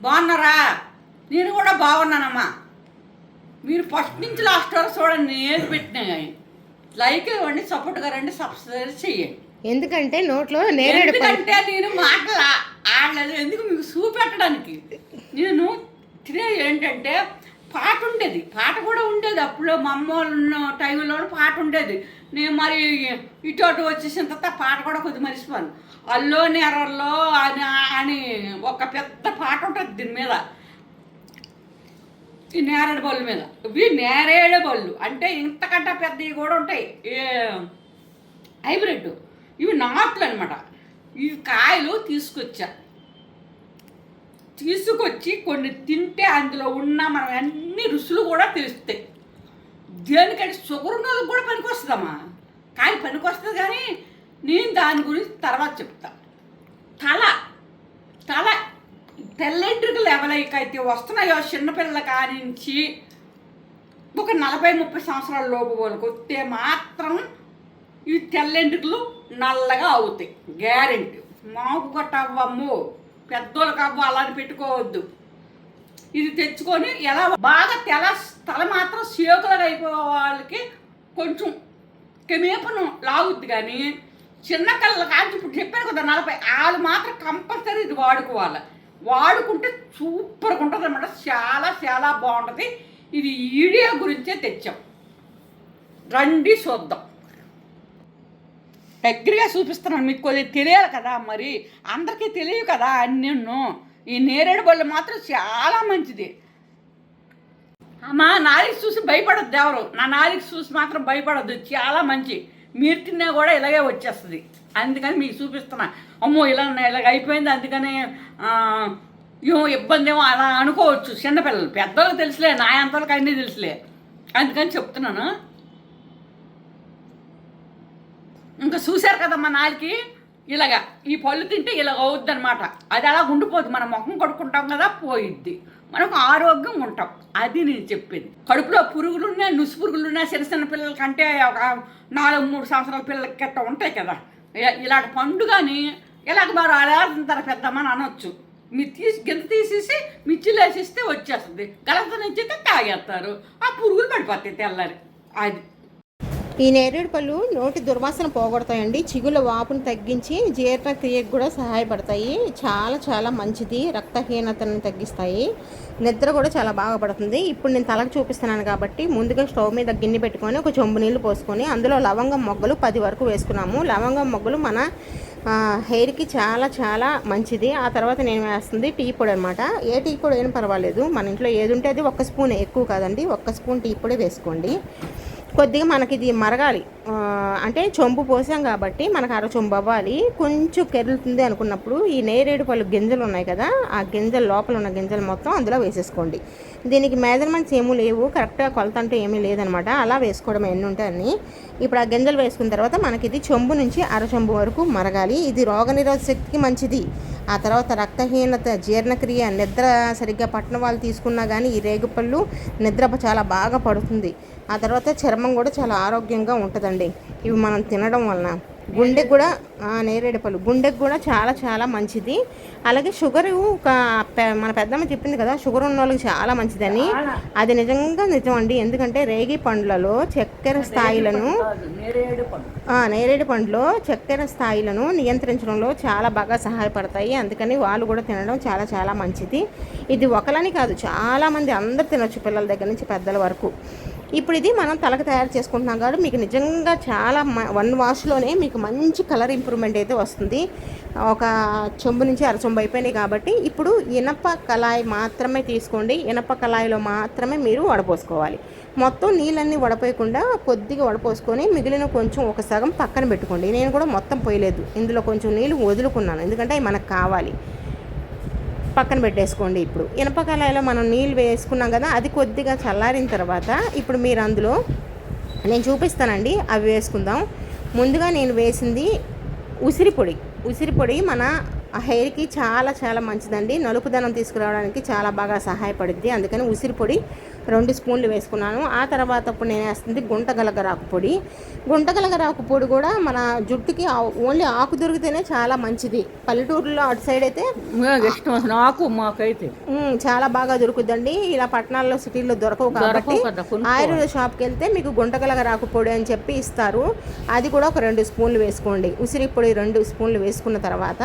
బాగున్నారా? నేను కూడా బాగున్నానమ్మా. మీరు ఫస్ట్ నుంచి లాస్ట్ వరకు చూడండి నేను ఏది పెట్టినా లైక్ ఇవ్వండి సపోర్ట్గా రండి సబ్స్క్రైబ్ చేయండి ఎందుకంటే నోట్లో నేరేడు ఎందుకంటే నేను మాటలు ఆడలేదు. ఎందుకు మీకు చూపెట్టడానికి? నేను తినేది ఏంటంటే పాట ఉండేది. పాట కూడా ఉండేది. అప్పుడు మా అమ్మ ఉన్న టైంలో పాట ఉండేది. నేను మరి ఇటు అటు వచ్చేసిన తర్వాత పాట కూడా కొద్ది మర్చిపోను అల్లో నేరల్లో అని అని ఒక పెద్ద పాట ఉంటుంది దీని మీద. ఈ నేరేడు బళ్ళు మీద. ఇవి నేరేడు బళ్ళు. అంటే ఇంతకంటే పెద్దవి కూడా ఉంటాయి. హైబ్రిడ్. ఇవి నాట్లు అనమాట ఈ కాయలు తీసుకొచ్చా తీసుకొచ్చి కొన్ని తింటే అందులో ఉన్న మనం అన్ని రుచులు కూడా తెలుస్తాయి. దేనికంటే షుగర్ ఉన్న కూడా పనికొస్తుందమ్మా. కానీ పనికొస్తుంది కానీ నేను దాని గురించి తర్వాత చెప్తా. తల తల తెల్లెంట్రుకలు ఎవరైతే వస్తున్నాయో చిన్నపిల్లల కానించి ఒక నలభై ముప్పై సంవత్సరాల లోపు వాళ్ళకి వస్తే మాత్రం ఈ తెల్లెంట్రుకలు నల్లగా అవుతాయి. గ్యారెంటీ. మాకు గట్ట అవ్వమ్ము పెద్దోళ్ళు అవ్వ అలా అని పెట్టుకోవద్దు. ఇది తెచ్చుకొని ఎలా బాగా తెల తల మాత్రం సేకులుగా అయిపోయే వాళ్ళకి కొంచెం కెమేపను లాగుద్ది కానీ చిన్న కళ్ళ కాంచి ఇప్పుడు చెప్పాను కదా నలభై వాళ్ళు మాత్రం కంపల్సరీ ఇది వాడుకోవాలి. వాడుకుంటే సూపర్గా ఉంటుంది అనమాట చాలా చాలా బాగుంటుంది. ఇది ఈడియో గురించే తెచ్చాం. రండి చూద్దాం. దగ్గరగా చూపిస్తున్నాను మీకు కొద్దిగా తెలియాలి కదా మరి. అందరికీ తెలియదు కదా అన్నీను ఈ నేరేడు బళ్ళు మాత్రం చాలా మంచిది. మా నాలిక చూసి భయపడద్దు ఎవరు. నా నాలిక చూసి మాత్రం భయపడద్దు. చాలా మంచి. మీరు తిన్నా కూడా ఇలాగే వచ్చేస్తుంది. అందుకని మీకు చూపిస్తున్నా. అమ్మో ఇలా ఉన్నాయి, ఇలాగ అయిపోయింది. అందుకని ఏమో ఇబ్బంది ఏమో అలా అనుకోవచ్చు. చిన్నపిల్లలు. పెద్దలకు తెలుసులే నా అంతలకు అన్నీ తెలుసులే. అందుకని చెప్తున్నాను. ఇంకా చూశారు కదా మా నాలుకి ఇలాగా ఈ పళ్ళు తింటే ఇలాగ అవుద్ది అనమాట అది అలా ఉండిపోద్ది. మనం ముఖం కడుక్కుంటాం కదా పోయిద్ది. మనకు ఆరోగ్యం ఉంటాం. అది నేను చెప్పింది. కడుపులో పురుగులున్నా నుసు పురుగులున్నా చిన్న చిన్న పిల్లల కంటే ఒక నాలుగు మూడు సంవత్సరాల పిల్లలకి గట్ట ఉంటాయి కదా. ఇలాంటి పండుగని ఇలాగ మరి అలా తింటారు పెద్దమ్మని అనొచ్చు. మీరు తీసి గింత తీసేసి మిర్చిలు వేసిస్తే వచ్చేస్తుంది. గలత నుంచి తాగేస్తారు. ఆ పురుగులు పడిపోతాయి తెల్లారి. అది. ఈ నేరేడు పళ్ళు నోటి దుర్వాసన పోగొడతాయండి. చిగుల వాపును తగ్గించి జీర్ణక్రియకు కూడా సహాయపడతాయి. చాలా చాలా మంచిది. రక్తహీనతను తగ్గిస్తాయి. నిద్ర కూడా చాలా బాగా పడుతుంది. ఇప్పుడు నేను తలకు చూపిస్తున్నాను కాబట్టి ముందుగా స్టవ్ మీద గిన్నె పెట్టుకొని ఒక చెంబు నీళ్ళు పోసుకొని అందులో లవంగం మొగ్గలు పది వరకు వేసుకున్నాము. లవంగం మొగ్గలు మన హెయిర్కి చాలా చాలా మంచిది. ఆ తర్వాత నేను వేస్తుంది టీ పొడి అనమాట ఏ టీ పొడి అయినా పర్వాలేదు. మన ఇంట్లో ఏది ఉంటే అది ఒక్క స్పూన్ ఎక్కువ కాదండి. ఒక్క స్పూన్ టీ పొడి వేసుకోండి. కొద్దిగా మనకి ఇది మరగాలి. అంటే చొంపు పోసాం కాబట్టి మనకు అర చొంపు అవ్వాలి. కొంచెం కెరులుతుంది అనుకున్నప్పుడు ఈ నేరేడు పళ్ళు గింజలు ఉన్నాయి కదా ఆ గింజల లోపల ఉన్న గింజలు మొత్తం అందులో వేసేసుకోండి. దీనికి మెజర్మెంట్స్ ఏమీ లేవు. కరెక్ట్గా కొలత అంటూ ఏమీ లేదనమాట. అలా వేసుకోవడం ఎన్ని ఉంటే ఇప్పుడు ఆ గింజలు వేసుకున్న తర్వాత మనకి ఇది చొంబు నుంచి అర చొంబు వరకు మరగాలి. ఇది రోగనిరోధక శక్తికి మంచిది. ఆ తర్వాత రక్తహీనత జీర్ణక్రియ నిద్ర సరిగ్గా పట్టిన వాళ్ళు తీసుకున్నా కానీ ఈ రేగుపళ్ళు నిద్ర చాలా బాగా పడుతుంది. ఆ తర్వాత చర్మం కూడా చాలా ఆరోగ్యంగా ఉంటుందండి. ఇవి మనం తినడం వలన. గుండెకి కూడా నేరేడు పళ్ళు. గుండెకి కూడా చాలా చాలా మంచిది. అలాగే షుగర్ మన పెద్దమ్మ చెప్పింది కదా షుగర్ ఉన్న వాళ్ళకి చాలా మంచిదని. అది నిజంగా నిజం అండి. ఎందుకంటే రేగి పండ్లలో చక్కెర స్థాయిలను నేరేడు పండ్లో చక్కెర స్థాయిలను నియంత్రించడంలో చాలా బాగా సహాయపడతాయి. అందుకని వాళ్ళు కూడా తినడం చాలా చాలా మంచిది. ఇది ఒకలని కాదు చాలామంది అందరు తినొచ్చు పిల్లల దగ్గర నుంచి పెద్దల వరకు. ఇప్పుడు ఇది మనం తలకు తయారు చేసుకుంటున్నాం కాబట్టి మీకు నిజంగా చాలా వన్ వాష్లోనే మీకు మంచి కలర్ ఇంప్రూవ్మెంట్ అయితే వస్తుంది. ఒక చెంబు నుంచి అరచొంబు అయిపోయినాయి కాబట్టి ఇప్పుడు ఇనప కళాయి మాత్రమే తీసుకోండి. ఇనప కళాయిలో మాత్రమే మీరు వడపోసుకోవాలి. మొత్తం నీళ్ళన్నీ వడపోయకుండా కొద్దిగా వడపోసుకొని మిగిలిన కొంచెం ఒక సగం పక్కన పెట్టుకోండి. నేను కూడా మొత్తం పోయలేదు. ఇందులో కొంచెం నీళ్ళు వదులుకున్నాను. ఎందుకంటే అవి మనకు కావాలి. పక్కన పెట్టేసుకోండి ఇప్పుడు. ఇనప కళాయిలో మనం నీళ్ళు వేసుకున్నాం కదా అది కొద్దిగా చల్లారిన తర్వాత ఇప్పుడు మీరు అందులో నేను చూపిస్తానండి అవి వేసుకుందాం. ముందుగా నేను వేసింది ఉసిరి పొడి. ఉసిరి పొడి మన హెయిర్కి చాలా చాలా మంచిదండి. నలుపుదనం తీసుకురావడానికి చాలా బాగా సహాయపడుద్ది. అందుకని ఉసిరి పొడి రెండు స్పూన్లు వేసుకున్నాను. ఆ తర్వాత ఇప్పుడు నేను వేస్తుంది గుంటగలగరాకు పొడి. గుంటగలగరాకు పొడి కూడా మన జుట్టుకి ఓన్లీ ఆకు దొరికితేనే చాలా మంచిది. పల్లెటూరులో అటు సైడ్ అయితే ఇష్టం నాకు మాకైతే. చాలా బాగా దొరుకుద్దండి. ఇలా పట్టణాల్లో సిటీల్లో దొరకవు కాబట్టి. ఆయుర్వేద షాప్కి వెళ్తే మీకు గుంటగలగ రాకు పొడి అని చెప్పి ఇస్తారు. అది కూడా ఒక రెండు స్పూన్లు వేసుకోండి. ఉసిరి పొడి రెండు స్పూన్లు వేసుకున్న తర్వాత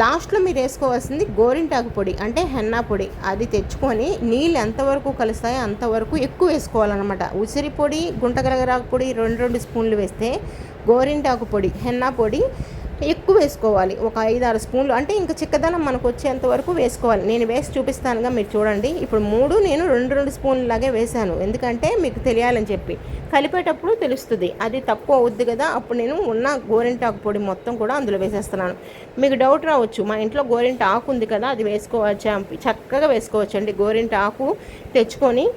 లాస్ట్లో మీరు వేసుకోవాల్సింది గోరింటాకు పొడి అంటే హెన్నా పొడి. అది తెచ్చుకొని నీళ్ళు ఎంతవరకు కలుస్తాయో అంతవరకు ఎక్కువ వేసుకోవాలన్నమాట. ఉసిరి పొడి గుంటగలగరాకు పొడి రెండు రెండు స్పూన్లు వేస్తే గోరింటాకు పొడి హెన్నా పొడి ఎక్కువ వేసుకోవాలి. ఒక ఐదు ఆరు స్పూన్లు. అంటే ఇంకా చిక్కదనం మనకు వచ్చేంత వరకు వేసుకోవాలి. నేను వేసి చూపిస్తానుగా మీరు చూడండి. ఇప్పుడు మూడు నేను రెండు రెండు స్పూన్లు లాగే వేశాను. ఎందుకంటే మీకు తెలియాలని చెప్పి. కలిపేటప్పుడు తెలుస్తుంది. అది తక్కువ అవుద్ది కదా. అప్పుడు నేను ఉన్న గోరింటాకు పొడి మొత్తం కూడా అందులో వేసేస్తున్నాను. మీకు డౌట్ రావచ్చు. మా ఇంట్లో గోరింట ఆకు ఉంది కదా అది వేసుకోవచ్చా? చక్కగా వేసుకోవచ్చండి. గోరింట ఆకు తెచ్చుకొని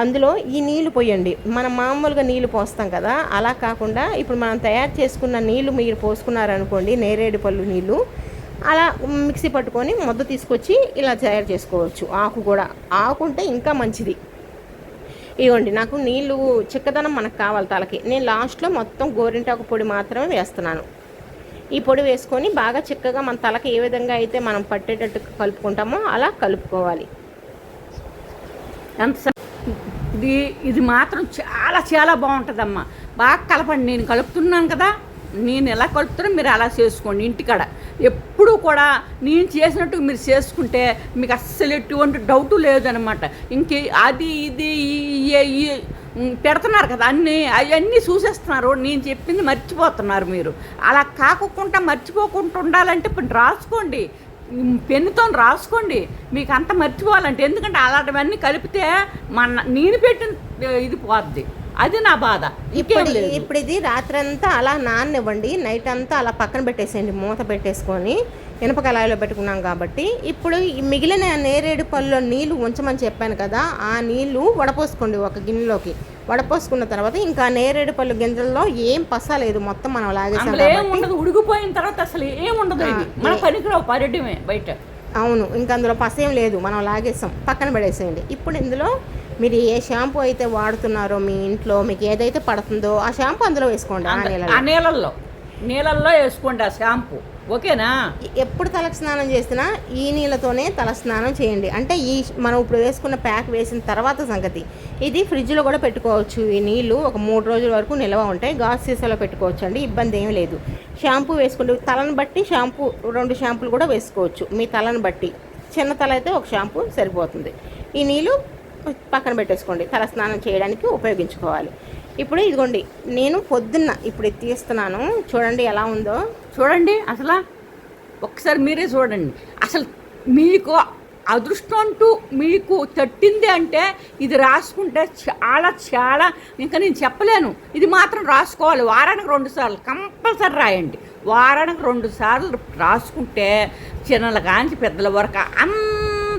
అందులో ఈ నీళ్ళు పోయండి. మనం మామూలుగా నీళ్ళు పోస్తాం కదా అలా కాకుండా ఇప్పుడు మనం తయారు చేసుకున్న నీళ్ళు మీరు పోసుకున్నారనుకోండి నేరేడు పళ్ళు నీళ్ళు అలా మిక్సీ పట్టుకొని ముద్ద తీసుకొచ్చి ఇలా తయారు చేసుకోవచ్చు. ఆకు కూడా. ఆకు ఉంటే ఇంకా మంచిది. ఇవ్వండి నాకు నీళ్ళు చిక్కదనం మనకు కావాలి తలకి. నేను లాస్ట్లో మొత్తం గోరింటాకు పొడి మాత్రమే వేస్తున్నాను. ఈ పొడి వేసుకొని బాగా చిక్కగా మన తలకి ఏ విధంగా అయితే మనం పట్టేటట్టు కలుపుకుంటామో అలా కలుపుకోవాలి. ఎంత ఇది ఇది మాత్రం చాలా చాలా బాగుంటుందమ్మా. బాగా కలపండి నేను కలుపుతున్నాను కదా. నేను ఎలా కలుపుతానో మీరు అలా చేసుకోండి ఇంటికాడ. ఎప్పుడు కూడా నేను చేసినట్టు మీరు చేసుకుంటే మీకు అస్సలు ఎటువంటి డౌట్ లేదనమాట. ఇంకే అది ఇది ఈ- పెడుతున్నారు కదా అన్నీ అవన్నీ చూసేస్తున్నారు. నేను చెప్పింది మర్చిపోతున్నారు మీరు. అలా కాకుండా మర్చిపోకుండా ఉండాలంటే ఇప్పుడు రాసుకోండి. పెన్నుతో రాసుకోండి. మీకు అంత మర్చిపోవాలంటే. ఎందుకంటే అలాంటివన్నీ కలిపితే మన నేను పెట్టిన ఇది పోద్ది. అది నా బాధ. ఇప్పుడు. ఇప్పుడు ఇది రాత్రంతా అలా నాననివ్వండి. నైట్ అంతా అలా పక్కన పెట్టేసేయండి. మూత పెట్టేసుకొని ఇనప కళాయిలో పెట్టుకున్నాం కాబట్టి. ఇప్పుడు మిగిలిన నేరేడు పళ్ళలో నీళ్ళు ఉంచమని చెప్పాను కదా ఆ నీళ్ళు వడపోసుకోండి ఒక గిన్నెలోకి. వడపోసుకున్న తర్వాత ఇంకా నేరేడు పళ్ళు గింజల్లో ఏం పసలేదు మొత్తం మనం లాగేసాం ఉండదు ఉడిగిపోయిన తర్వాత అసలు ఏం ఉండదు మన పనికిరావు పర్యటమే బయట. అవును ఇంకా అందులో పసేం లేదు మనం లాగేసాం పక్కన పడేసేయండి. ఇప్పుడు ఇందులో మీరు ఏ షాంపూ అయితే వాడుతున్నారో మీ ఇంట్లో మీకు ఏదైతే పడుతుందో ఆ షాంపూ అందులో వేసుకోండి ఆ నీళ్ళలో. నీళ్ళల్లో వేసుకోండి ఆ షాంపూ. ఓకేనా? ఎప్పుడు తలకు స్నానం చేసినా ఈ నీళ్ళతోనే తల స్నానం చేయండి. అంటే ఈ మనం ఇప్పుడు వేసుకున్న ప్యాక్ వేసిన తర్వాత సంగతి. ఇది ఫ్రిడ్జ్లో కూడా పెట్టుకోవచ్చు. ఈ నీళ్ళు ఒక మూడు రోజుల వరకు నిల్వ ఉంటాయి. గాజు సీసాలో పెట్టుకోవచ్చు అండి ఇబ్బంది ఏమీ లేదు. షాంపూ వేసుకుంటే తలను బట్టి షాంపూ రెండు షాంపూలు కూడా వేసుకోవచ్చు. మీ తలను బట్టి. చిన్న తల అయితే ఒక షాంపూ సరిపోతుంది. ఈ నీళ్ళు పక్కన పెట్టేసుకోండి. తల స్నానం చేయడానికి ఉపయోగించుకోవాలి. ఇప్పుడు ఇదిగోండి నేను పొద్దున్న ఇప్పుడు తీస్తున్నాను చూడండి ఎలా ఉందో. చూడండి అసలు ఒకసారి మీరే చూడండి. అసలు మీకు అదృష్టం అంటూ మీకు తట్టింది అంటే ఇది రాసుకుంటే చాలా చాలా ఇంకా నేను చెప్పలేను. ఇది మాత్రం రాసుకోవాలి. వారానికి రెండు సార్లు కంపల్సరీ రాయండి. వారానికి రెండు సార్లు రాసుకుంటే చిన్నల కాంచి పెద్దల వరకు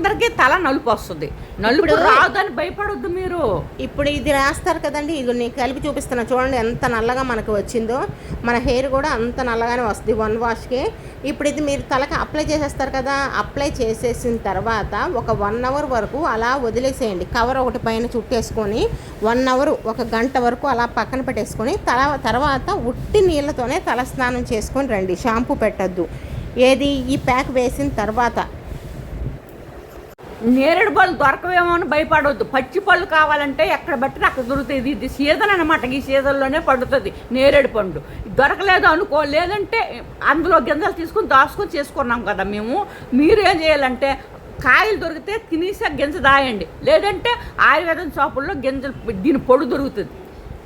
అందరికీ తల నలుపు వస్తుంది. నలుపు ఇప్పుడు- రాదని భయపడొద్దు మీరు. ఇప్పుడు ఇది రాస్తారు కదండి ఇది నేను కలిపి చూపిస్తున్నా. చూడండి ఎంత నల్లగా మనకు వచ్చిందో. మన హెయిర్ కూడా అంత నల్లగానే వస్తుంది వన్ వాష్కి. ఇప్పుడు ఇది మీరు తలకి అప్లై చేసేస్తారు కదా అప్లై చేసేసిన తర్వాత ఒక వన్ అవర్ వరకు అలా వదిలేసేయండి. కవర్ ఒకటి పైన చుట్టేసుకొని వన్ అవర్ ఒక గంట వరకు అలా పక్కన పెట్టేసుకొని తల తర్వాత ఉట్టి నీళ్ళతోనే తల స్నానం చేసుకొని రండి. షాంపూ పెట్టద్దు. ఏది? ఈ ప్యాక్ వేసిన తర్వాత నేరేడు పళ్ళు దొరకవేమో అని భయపడవద్దు పచ్చి పళ్ళు కావాలంటే ఎక్కడ బట్టి అక్కడ దొరుకుతుంది ఇది సీజన్ అనమాట ఈ సీజన్లోనే పండుతుంది నేరేడు పండు. దొరకలేదు అనుకో లేదంటే అందులో గింజలు తీసుకుని దాచుకొని చేసుకున్నాం కదా మేము. మీరు ఏం చేయాలంటే కాయలు దొరికితే తినేసి గింజ దాయండి. లేదంటే ఆయుర్వేదం షాపుల్లో గింజలు దీని పొడి దొరుకుతుంది.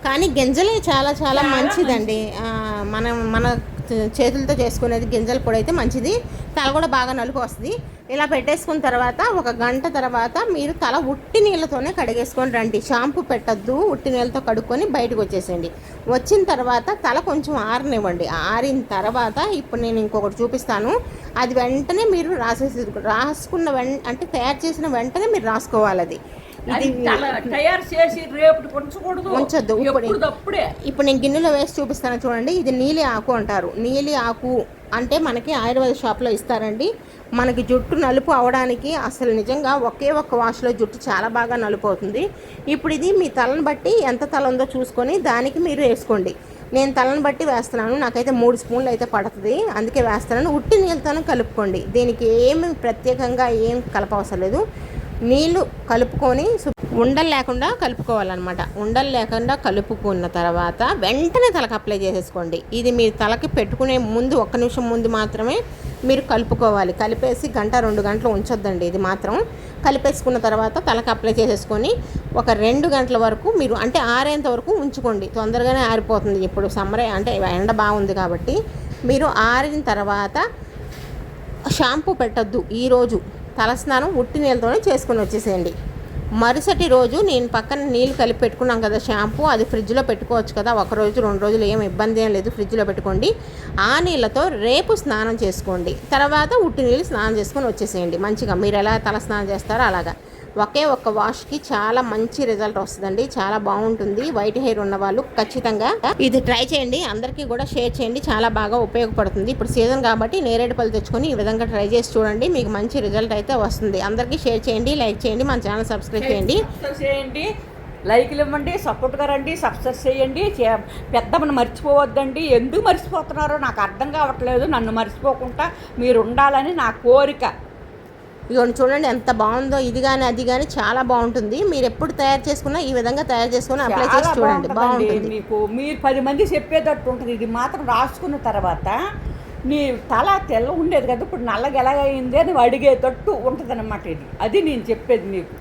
కానీ గింజలే చాలా చాలా మంచిదండి. మనం మన చేతులతో చేసుకునేది గింజల పొడి అయితే మంచిది. తల కూడా బాగా నలుపు వస్తుంది. ఇలా పెట్టేసుకున్న తర్వాత ఒక గంట తర్వాత మీరు తల ఉట్టి నీళ్ళతోనే కడిగేసుకొని రండి. షాంపూ పెట్టద్దు ఉట్టి నీళ్ళతో కడుక్కొని బయటకు వచ్చేసేయండి. వచ్చిన తర్వాత తల కొంచెం ఆరనివ్వండి. ఆరిన తర్వాత ఇప్పుడు నేను ఇంకొకటి చూపిస్తాను. అది వెంటనే మీరు రాసేసి రాసుకున్న వెం అంటే తయారు చేసిన వెంటనే మీరు రాసుకోవాలి అది. తయారు చేసి రేపు ఉంచకూడదు ఉంచొద్దు. ఇప్పుడు నేను గిన్నెలో వేసి చూపిస్తాను చూడండి. ఇది నీలి ఆకు అంటారు. నీలి ఆకు అంటే మనకి ఆయుర్వేద షాప్లో ఇస్తారండి. మనకి జుట్టు నలుపు అవడానికి అసలు నిజంగా ఒకే ఒక్క వాష్లో జుట్టు చాలా బాగా నలుపు అవుతుంది ఇప్పుడు ఇది మీ తలను బట్టి ఎంత తల ఉందో చూసుకొని దానికి మీరు వేసుకోండి. నేను తలను బట్టి వేస్తున్నాను. నాకైతే మూడు స్పూన్లు అయితే పడుతుంది. అందుకే వేస్తున్నాను. ఉట్టి నీళ్ళతోనే కలుపుకోండి. దీనికి ఏమి ప్రత్యేకంగా ఏం కలపవసరం లేదు. నీళ్ళు కలుపుకొని ఉండలు లేకుండా కలుపుకోవాలన్నమాట. ఉండలు లేకుండా కలుపుకున్న తర్వాత వెంటనే తలకు అప్లై చేసేసుకోండి. ఇది మీరు తలకి పెట్టుకునే ముందు ఒక్క నిమిషం ముందు మాత్రమే మీరు కలుపుకోవాలి. కలిపేసి గంట రెండు గంటలు ఉంచొద్దండి ఇది మాత్రం. కలిపేసుకున్న తర్వాత తలకు అప్లై చేసేసుకొని ఒక రెండు గంటల వరకు మీరు అంటే ఆరేంత వరకు ఉంచుకోండి. తొందరగానే ఆరిపోతుంది. ఇప్పుడు సమ్మర్ అంటే ఎండ బాగుంది కాబట్టి మీరు ఆరిన తర్వాత షాంపూ పెట్టొద్దు. ఈరోజు తలస్నానం ఉట్టి నీళ్ళతోనే చేసుకుని వచ్చేసేయండి. మరుసటి రోజు నేను పక్కన నీళ్ళు కలిపి పెట్టుకున్నాం కదా షాంపూ అది ఫ్రిడ్జ్లో పెట్టుకోవచ్చు కదా ఒక రోజు రెండు రోజులు ఏం ఇబ్బంది ఏం లేదు ఫ్రిడ్జ్లో పెట్టుకోండి. ఆ నీళ్ళతో రేపు స్నానం చేసుకోండి. తర్వాత ఉట్టి నీళ్ళు స్నానం చేసుకొని వచ్చేసేయండి. మంచిగా మీరు ఎలా తల స్నానం చేస్తారో అలాగా. ఒకే ఒక్క వాష్కి చాలా మంచి రిజల్ట్ వస్తుందండి. చాలా బాగుంటుంది. వైట్ హెయిర్ ఉన్న వాళ్ళు ఖచ్చితంగా ఇది ట్రై చేయండి. అందరికీ కూడా షేర్ చేయండి. చాలా బాగా ఉపయోగపడుతుంది. ఇప్పుడు సీజన్ కాబట్టి నేరేడు పళ్ళు తెచ్చుకొని ఈ విధంగా ట్రై చేసి చూడండి. మీకు మంచి రిజల్ట్ అయితే వస్తుంది. అందరికీ షేర్ చేయండి. లైక్ చేయండి. మన ఛానల్ సబ్స్క్రైబ్ చేయండి. చేయండి. లైక్లు ఇవ్వండి. సపోర్ట్గా రండి. సబ్స్క్రైబ్ చేయండి. చే- పెద్దమ్మని మర్చిపోవద్దండి. ఎందుకు మర్చిపోతున్నారో నాకు అర్థం కావట్లేదు. నన్ను మర్చిపోకుండా మీరు ఉండాలని నా కోరిక. ఇదిగోండి చూడండి ఎంత బాగుందో ఇది కానీ అది కానీ చాలా బాగుంటుంది. మీరు ఎప్పుడు తయారు చేసుకున్నా ఈ విధంగా తయారు చేసుకుని అప్లై చేసి చూడండి. బాగుంటుంది. మీకు. మీరు పది మంది చెప్పేటట్టు ఉంటుంది. ఇది మాత్రం రాసుకున్న తర్వాత నీ తల తెల్ల ఉండేది కదా ఇప్పుడు నల్లగా ఎలాగైంది అని అడిగేటట్టు ఉంటుంది ఇది. అది నేను చెప్పేది మీకు.